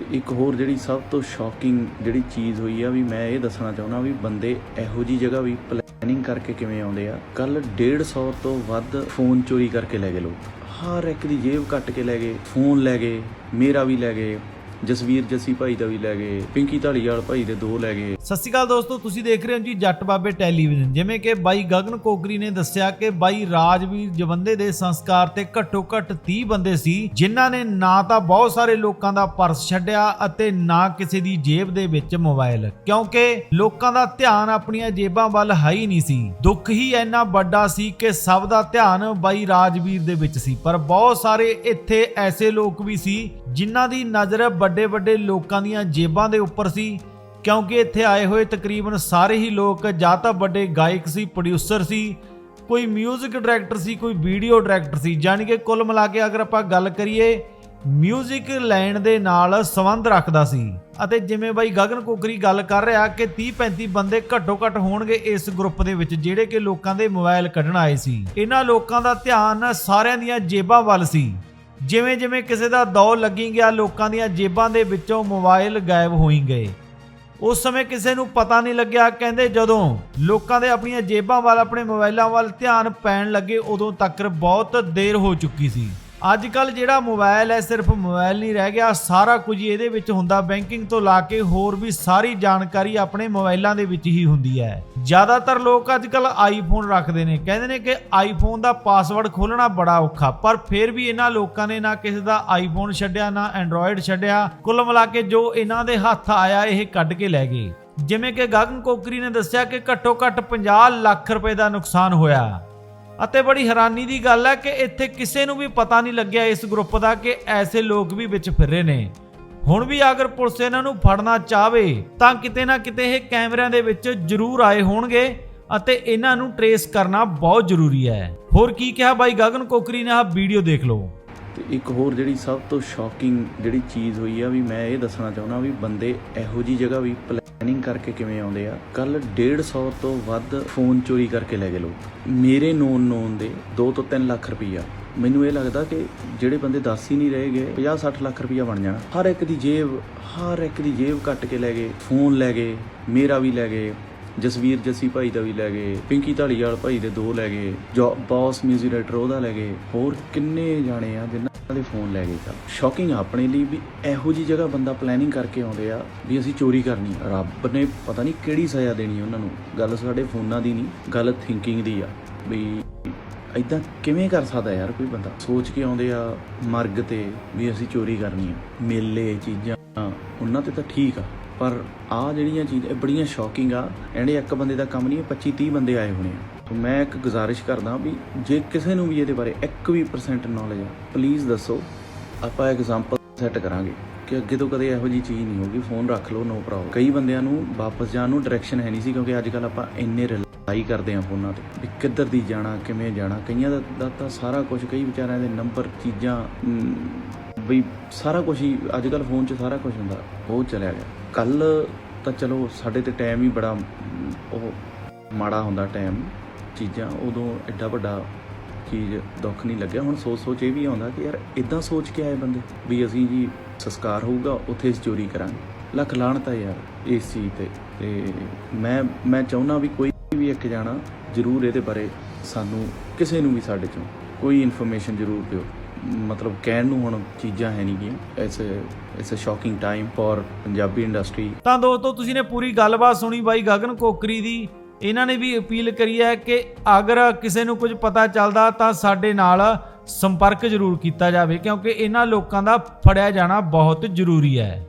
ਤੇ ਇੱਕ ਹੋਰ ਜਿਹੜੀ ਸਭ ਤੋਂ ਸ਼ੌਕਿੰਗ ਜਿਹੜੀ ਚੀਜ਼ ਹੋਈ ਆ ਵੀ ਮੈਂ ਇਹ ਦੱਸਣਾ ਚਾਹੁੰਦਾ ਵੀ ਬੰਦੇ ਇਹੋ ਜੀ ਜਗ੍ਹਾ ਵੀ ਪਲੈਨਿੰਗ ਕਰਕੇ ਕਿਵੇਂ ਆਉਂਦੇ ਆ? ਕੱਲ 150 ਤੋਂ ਵੱਧ ਫੋਨ ਚੋਰੀ ਕਰਕੇ ਲੈ ਗਏ ਲੋਕ। ਹਰ ਇੱਕ ਦੀ ਜੇਬ ਕੱਟ ਕੇ ਲੈ ਗਏ ਫੋਨ ਲੈ ਗਏ, ਮੇਰਾ ਵੀ ਲੈ ਗਏ। ਜਸਵੀਰ ਜੱਸੀ ਭਾਈ ਦਾ ਵੀ ਲੈ ਗਏ, ਪਿੰਕੀ ਢਾਲੀਵਾਲ ਭਾਈ ਦੇ ਦੋ ਲੈ ਗਏ। ਸਤਿ ਸ਼੍ਰੀ ਅਕਾਲ ਦੋਸਤੋ, ਤੁਸੀਂ ਦੇਖ ਰਹੇ ਹੋ ਜੀ ਜੱਟ ਬਾਬੇ ਟੈਲੀਵਿਜ਼ਨ। ਜਿਵੇਂ ਕਿ ਬਾਈ ਗਗਨ ਕੋਕਰੀ ਨੇ ਦੱਸਿਆ ਕਿ ਬਾਈ ਰਾਜਵੀਰ ਜਵੰਦੇ ਦੇ ਸੰਸਕਾਰ ਤੇ ਘੱਟੋ ਘੱਟ 30 ਬੰਦੇ ਸੀ, ਜਿਨ੍ਹਾਂ ਨੇ ਨਾ ਤਾਂ ਬਹੁਤ ਸਾਰੇ ਲੋਕਾਂ ਦਾ ਪਰਸ ਛੱਡਿਆ ਅਤੇ ਨਾ ਕਿਸੇ ਦੀ ਜੇਬ ਦੇ ਵਿੱਚ ਮੋਬਾਈਲ। ਕਿਉਂਕਿ ਲੋਕਾਂ ਦਾ ਧਿਆਨ ਆਪਣੀਆਂ ਜੇਬਾਂ ਵੱਲ ਹੈ ਹੀ ਨਹੀਂ ਸੀ। ਦੁੱਖ ਹੀ ਇੰਨਾ ਵੱਡਾ ਸੀ ਕਿ ਸਭ ਦਾ ਧਿਆਨ ਬਾਈ ਰਾਜਵੀਰ ਦੇ ਵਿੱਚ ਸੀ। ਪਰ ਬਹੁਤ ਸਾਰੇ ਇੱਥੇ ਐਸੇ ਲੋਕ ਵੀ ਸੀ, ਜਿਨ੍ਹਾਂ ਦੀ ਨਜ਼ਰ ਵੱਡੇ ਵੱਡੇ ਲੋਕਾਂ ਦੀਆਂ ਜੇਬਾਂ ਦੇ ਉੱਪਰ ਸੀ ਕਿਉਂਕਿ ਇੱਥੇ ਆਏ ਹੋਏ ਤਕਰੀਬਨ ਸਾਰੇ ਹੀ ਲੋਕ ਜਾਂ ਤਾਂ ਵੱਡੇ ਗਾਇਕ ਸੀ ਪ੍ਰੋਡਿਊਸਰ ਸੀ ਕੋਈ 뮤직 ਡਾਇਰੈਕਟਰ ਸੀ ਕੋਈ ਵੀਡੀਓ ਡਾਇਰੈਕਟਰ ਸੀ ਯਾਨੀ ਕਿ ਕੁੱਲ ਮਿਲਾ ਕੇ ਅਗਰ ਆਪਾਂ ਗੱਲ ਕਰੀਏ 뮤직 ਲੈਣ ਦੇ ਨਾਲ ਸੰਬੰਧ ਰੱਖਦਾ ਸੀ ਅਤੇ ਜਿਵੇਂ ਬਾਈ ਗਗਨ ਕੋਕਰੀ ਗੱਲ ਕਰ ਰਿਹਾ ਕਿ 30 35 ਬੰਦੇ ਘੱਟੋ ਘੱਟ ਹੋਣਗੇ ਇਸ ਗਰੁੱਪ ਦੇ ਵਿੱਚ ਜਿਹੜੇ ਕਿ ਲੋਕਾਂ ਦੇ ਮੋਬਾਈਲ ਕੱਢਣ ਆਏ ਸੀ ਇਹਨਾਂ ਲੋਕਾਂ ਦਾ ਧਿਆਨ ਸਾਰਿਆਂ ਦੀਆਂ ਜੇਬਾਂ ਵੱਲ ਸੀ ਜਿਵੇਂ ਜਿਵੇਂ ਕਿਸੇ ਦਾ ਦੌ ਲੱਗੀ ਗਿਆ, ਲੋਕਾਂ ਦੀਆਂ ਜੇਬਾਂ ਦੇ ਵਿੱਚੋਂ ਮੋਬਾਈਲ ਗਾਇਬ ਹੋਈ ਗਏ। ਉਸ ਸਮੇਂ ਕਿਸੇ ਨੂੰ ਪਤਾ ਨਹੀਂ ਲੱਗਿਆ, ਕਹਿੰਦੇ ਜਦੋਂ ਲੋਕਾਂ ਦੇ ਆਪਣੀਆਂ ਜੇਬਾਂ ਵੱਲ, ਆਪਣੇ ਮੋਬਾਈਲਾਂ ਵੱਲ ਧਿਆਨ ਪੈਣ ਲੱਗੇ, ਉਦੋਂ ਤੱਕ ਬਹੁਤ ਦੇਰ ਹੋ ਚੁੱਕੀ ਸੀ। ਅੱਜ ਕੱਲ ਜਿਹੜਾ ਮੋਬਾਈਲ ਹੈ, ਸਿਰਫ ਮੋਬਾਈਲ ਨਹੀਂ ਰਹਿ ਗਿਆ, ਸਾਰਾ ਕੁਝ ਇਹਦੇ ਵਿੱਚ ਹੁੰਦਾ। ਬੈਂਕਿੰਗ ਤੋਂ ਲਾ ਕੇ ਹੋਰ ਵੀ ਸਾਰੀ ਜਾਣਕਾਰੀ ਆਪਣੇ ਮੋਬਾਈਲਾਂ ਦੇ ਵਿੱਚ ਹੀ ਹੁੰਦੀ ਹੈ। ਜ਼ਿਆਦਾਤਰ ਲੋਕ ਅੱਜ ਕੱਲ ਆਈਫੋਨ ਰੱਖਦੇ ਨੇ। ਕਹਿੰਦੇ ਨੇ ਕਿ ਆਈਫੋਨ ਦਾ ਪਾਸਵਰਡ ਖੋਲਣਾ ਬੜਾ ਔਖਾ, ਪਰ ਫਿਰ ਵੀ ਇਹਨਾਂ ਲੋਕਾਂ ਨੇ ਨਾ ਕਿਸੇ ਦਾ ਆਈਫੋਨ ਛੱਡਿਆ, ਨਾ ਐਂਡਰੋਇਡ ਛੱਡਿਆ। ਕੁੱਲ ਮਿਲਾ ਕੇ ਜੋ ਇਹਨਾਂ ਦੇ ਹੱਥ ਆਇਆ, ਇਹ ਕੱਢ ਕੇ ਲੈ ਗਏ। ਜਿਵੇਂ ਕਿ ਗਗਨ ਕੋਕਰੀ ਨੇ ਦੱਸਿਆ ਕਿ ਘੱਟੋ ਘੱਟ 50 ਲੱਖ ਰੁਪਏ ਦਾ ਨੁਕਸਾਨ ਹੋਇਆ। ਅਤੇ ਬੜੀ ਹੈਰਾਨੀ ਦੀ ਗੱਲ ਹੈ ਕਿ ਇੱਥੇ ਕਿਸੇ ਨੂੰ ਵੀ ਪਤਾ ਨਹੀਂ ਲੱਗਿਆ ਇਸ ਗਰੁੱਪ ਦਾ ਕਿ ਐਸੇ ਲੋਕ ਵੀ ਵਿੱਚ ਫਿਰ ਰਹੇ ਨੇ। ਹੁਣ ਵੀ ਅਗਰ ਪੁਲਿਸ ਇਹਨਾਂ ਨੂੰ ਫੜਨਾ ਚਾਹਵੇ, ਤਾਂ ਕਿਤੇ ਨਾ ਕਿਤੇ ਇਹ ਕੈਮਰਿਆਂ ਦੇ ਵਿੱਚ ਜ਼ਰੂਰ ਆਏ ਹੋਣਗੇ ਅਤੇ ਇਹਨਾਂ ਨੂੰ ਟਰੇਸ ਕਰਨਾ ਬਹੁਤ ਜ਼ਰੂਰੀ ਹੈ। ਹੋਰ ਕੀ ਕਿਹਾ ਬਾਈ ਗਗਨ ਕੋਕਰੀ ਨੇ ਆਹ ਵੀਡੀਓ ਦੇਖ ਲਓ। ਤੇ ਇੱਕ ਹੋਰ ਜਿਹੜੀ ਸਭ ਤੋਂ ਸ਼ੌਕਿੰਗ ਜਿਹੜੀ ਚੀਜ਼ ਹੋਈ ਆ ਵੀ ਮੈਂ ਇਹ ਦੱਸਣਾ ਚਾਹੁੰਦਾ ਵੀ ਬੰਦੇ ਇਹੋ ਜੀ ਜਗ੍ਹਾ ਵੀ ਪਲੈਨਿੰਗ ਕਰਕੇ ਕਿਵੇਂ ਆਉਂਦੇ ਆ? ਕੱਲ 150 ਤੋਂ ਵੱਧ ਫੋਨ ਚੋਰੀ ਕਰਕੇ ਲੈ ਗਏ ਲੋਕ। ਮੇਰੇ ਨੋਨ ਨੋਨ ਦੇ 2 ਤੋਂ 3 ਲੱਖ ਰੁਪਈਆ। ਮੈਨੂੰ ਇਹ ਲੱਗਦਾ ਕਿ ਜਿਹੜੇ ਬੰਦੇ ਦੱਸ ਹੀ ਨਹੀਂ ਰਹੇਗੇ 50 60 ਲੱਖ ਰੁਪਈਆ ਬਣ ਜਾਣਾ। ਹਰ ਇੱਕ ਦੀ ਜੇਬ, ਹਰ ਇੱਕ ਦੀ ਜੇਬ ਕੱਟ ਕੇ ਲੈ ਗਏ ਫੋਨ ਲੈ ਗਏ, ਮੇਰਾ ਵੀ ਲੈ ਗਏ, ਜਸਵੀਰ ਜੱਸੀ ਭਾਈ ਦਾ ਵੀ ਲੈ ਗਏ, ਪਿੰਕੀ ਢਾਲੀਵਾਲ ਭਾਈ ਦੇ ਦੋ ਲੈ ਗਏ, ਜੋ ਬੌਸ ਮਿਊਜ਼ਿਕ ਡਾਇਰੈਕਟਰ ਉਹਦਾ ਲੈ ਗਏ। ਹੋਰ ਕਿੰਨੇ ਜਾਣੇ ਆ ਜਿਨ੍ਹਾਂ ਦੇ ਫੋਨ ਲੈ ਗਏ ਤਾਂ ਸ਼ੌਕਿੰਗ ਆਪਣੇ ਲਈ ਵੀ ਇਹੋ ਜੀ ਜਗ੍ਹਾ ਬੰਦਾ ਪਲੈਨਿੰਗ ਕਰਕੇ ਆਉਂਦੇ ਆ ਵੀ ਅਸੀਂ ਚੋਰੀ ਕਰਨੀ ਰੱਬ ਨੇ ਪਤਾ ਨਹੀਂ ਕਿਹੜੀ ਸਜ਼ਾ ਦੇਣੀ ਉਹਨਾਂ ਨੂੰ। ਗੱਲ ਸਾਡੇ ਫੋਨਾਂ ਦੀ ਨਹੀਂ, ਗੱਲ ਥਿੰਕਿੰਗ ਦੀ ਆ। ਵੀ ਇਦਾਂ ਕਿਵੇਂ ਕਰ ਸਕਦਾ ਯਾਰ ਕੋਈ ਬੰਦਾ? ਸੋਚ ਕੇ ਆਉਂਦੇ ਆ ਮਰਗ ਤੇ ਵੀ ਅਸੀਂ ਚੋਰੀ ਕਰਨੀ ਆ। ਮੇਲੇ, ਚੀਜ਼ਾਂ, ਉਹਨਾਂ ਤੇ ਤਾਂ ਠੀਕ ਆ। ਪਰ ਆ ਜਿਹੜੀਆਂ ਚੀਜ਼ਾਂ, ਇਹ ਬੜੀਆਂ ਸ਼ੌਕਿੰਗ ਆ। ਇਹਨੇ ਇੱਕ ਬੰਦੇ ਦਾ ਕੰਮ ਨਹੀਂ 25 30 ਬੰਦੇ ਆਏ ਹੋਣੇ ਆ। ਤੇ ਮੈਂ ਇੱਕ ਗੁਜ਼ਾਰਿਸ਼ ਕਰਦਾ ਵੀ ਜੇ ਕਿਸੇ ਨੂੰ ਵੀ ਇਹਦੇ ਬਾਰੇ 1 ਵੀ ਪਰਸੈਂਟ ਨੌਲੇਜ ਆ ਪਲੀਜ਼ ਦੱਸੋ ਆਪਾਂ ਐਗਜ਼ਾਮਪਲ ਸੈੱਟ ਕਰਾਂਗੇ ਕਿ ਅੱਗੇ ਤੋਂ ਕਦੇ ਇਹੋ ਜੀ ਚੀਜ਼ ਨਹੀਂ ਹੋਗੀ ਫੋਨ ਰੱਖ ਲਓ ਨੋ ਪ੍ਰੋਬਲਮ ਕਈ ਬੰਦਿਆਂ ਨੂੰ ਵਾਪਸ ਜਾਣ ਨੂੰ ਡਾਇਰੈਕਸ਼ਨ ਹੈ ਨਹੀਂ ਸੀ ਕਿਉਂਕਿ ਅੱਜ ਕੱਲ ਆਪਾਂ ਇੰਨੇ ਰਿਲਾਈ ਕਰਦੇ ਆ ਫੋਨਾਂ ਤੇ ਵੀ ਕਿੱਧਰ ਦੀ ਜਾਣਾ ਕਿਵੇਂ ਜਾਣਾ। ਕਈਆਂ ਦਾ, ਦਾ ਤਾਂ ਸਾਰਾ ਕੁਝ ਕਈ ਵਿਚਾਰਿਆਂ ਦੇ ਨੰਬਰ ਚੀਜ਼ਾਂ ਅਮ, ਬਈ ਸਾਰਾ ਕੁਝ ਹੀ ਅੱਜ ਕੱਲ ਫੋਨ 'ਚ ਸਾਰਾ ਕੁਝ ਹੁੰਦਾ ਉਹ ਚਲਿਆ ਗਿਆ। ਕੱਲ ਤਾਂ ਚਲੋ ਸਾਡੇ ਤੇ ਟਾਈਮ ਹੀ ਬੜਾ ਉਹ ਮਾੜਾ ਹੁੰਦਾ ਟਾਈਮ ਚੀਜ਼ਾਂ, ਉਦੋਂ ਐਡਾ ਵੱਡਾ ਚੀਜ਼ ਦੁੱਖ ਨਹੀਂ ਲੱਗਿਆ। ਹੁਣ ਸੋਚ ਸੋਚ ਇਹ ਵੀ ਆਉਂਦਾ ਕਿ ਯਾਰ ਇਦਾਂ ਸੋਚ ਕੇ ਆਏ ਬੰਦੇ ਵੀ ਅਸੀਂ ਜੀ ਸੰਸਕਾਰ ਹੋਊਗਾ, ਉੱਥੇ ਅਸੀਂ ਚੋਰੀ ਕਰਾਂਗੇ। ਲੱਖ ਲਾਹਣਤ ਆ ਯਾਰ ਇਸ ਚੀਜ਼ ਤੇ। ਤੇ ਮੈਂ ਮੈਂ ਚਾਹੁੰਦਾ ਵੀ ਕੋਈ ਵੀ ਇੱਕ ਜਾਣਾ ਜ਼ਰੂਰ ਇਹਦੇ ਬਾਰੇ ਸਾਨੂੰ ਕਿਸੇ ਨੂੰ ਵੀ ਸਾਡੇ ਚੋਂ ਕੋਈ ਇਨਫੋਰਮੇਸ਼ਨ ਜ਼ਰੂਰ ਦਿਓ। ਮਤਲਬ ਕਹਿਣ ਨੂੰ ਹੁਣ ਚੀਜ਼ਾਂ ਹੈ ਨਹੀਂ ਗੀਆਂ। It's it's a shocking time for Punjabi industry ਤਾਂ ਦੋਸਤੋ, ਤੁਸੀਂ ਨੇ ਪੂਰੀ ਗੱਲਬਾਤ ਸੁਣੀ ਬਾਈ ਗਗਨ ਕੋਕਰੀ ਦੀ। ਇਹਨਾਂ ਨੇ ਵੀ ਅਪੀਲ ਕਰੀ ਹੈ ਕਿ ਅਗਰ ਕਿਸੇ ਨੂੰ ਕੁਝ ਪਤਾ ਚੱਲਦਾ ਤਾਂ ਸਾਡੇ ਨਾਲ ਸੰਪਰਕ ਜ਼ਰੂਰ ਕੀਤਾ ਜਾਵੇ, ਕਿਉਂਕਿ ਇਹਨਾਂ ਲੋਕਾਂ ਦਾ ਫੜਿਆ ਜਾਣਾ ਬਹੁਤ ਜ਼ਰੂਰੀ ਹੈ।